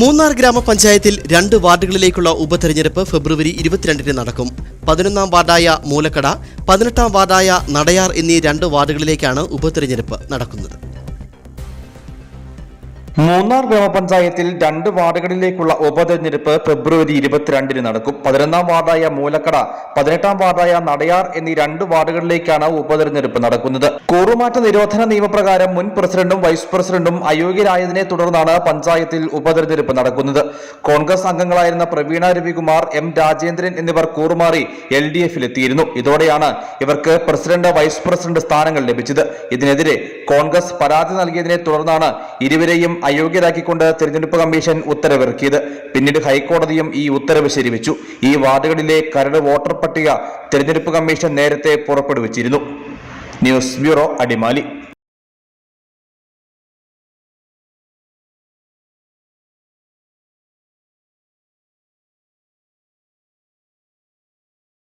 മൂന്നാർ ഗ്രാമപഞ്ചായത്തിൽ രണ്ട് വാർഡുകളിലേക്കുള്ള ഉപതെരഞ്ഞെടുപ്പ് ഫെബ്രുവരി ഇരുപത്തിരണ്ടിന് നടക്കും. പതിനൊന്നാം വാർഡായ മൂലക്കട പതിനെട്ടാം വാർഡായ നടയാർ എന്നീ രണ്ട് വാർഡുകളിലേക്കാണ് ഉപതെരഞ്ഞെടുപ്പ് നടക്കുന്നത്. മൂന്നാർ ഗ്രാമപഞ്ചായത്തിൽ രണ്ട് വാർഡുകളിലേക്കുള്ള ഉപതെരഞ്ഞെടുപ്പ് ഫെബ്രുവരി ഇരുപത്തിരണ്ടിന് നടക്കും. പതിനൊന്നാം വാർഡായ മൂലക്കട പതിനെട്ടാം വാർഡായ നടയാർ എന്നീ രണ്ട് വാർഡുകളിലേക്കാണ് ഉപതെരഞ്ഞെടുപ്പ് നടക്കുന്നത്. കൂറുമാറ്റ നിരോധന നിയമപ്രകാരം മുൻ പ്രസിഡന്റും വൈസ് പ്രസിഡന്റും അയോഗ്യരായതിനെ തുടർന്നാണ് പഞ്ചായത്തിൽ ഉപതെരഞ്ഞെടുപ്പ് നടക്കുന്നത്. കോൺഗ്രസ് അംഗങ്ങളായിരുന്ന പ്രവീണ രവികുമാർ എം രാജേന്ദ്രൻ എന്നിവർ കൂറുമാറി എൽ ഡി എഫിലെത്തിയിരുന്നു. ഇതോടെയാണ് ഇവർക്ക് പ്രസിഡന്റ് വൈസ് പ്രസിഡന്റ് സ്ഥാനങ്ങൾ ലഭിച്ചത്. ഇതിനെതിരെ കോൺഗ്രസ് പരാതി നൽകിയതിനെ തുടർന്നാണ് ഇരുവരെയും അയോഗ്യരാക്കിക്കൊണ്ട് തെരഞ്ഞെടുപ്പ് കമ്മീഷൻ ഉത്തരവിറക്കിയത്. പിന്നീട് ഹൈക്കോടതിയും ഈ ഉത്തരവ് ശരിവെച്ചു. ഈ വാർഡുകളിലെ കരട് വോട്ടർ പട്ടിക തെരഞ്ഞെടുപ്പ് കമ്മീഷൻ നേരത്തെ പുറപ്പെടുവിച്ചിരുന്നു. News bureau Adimali.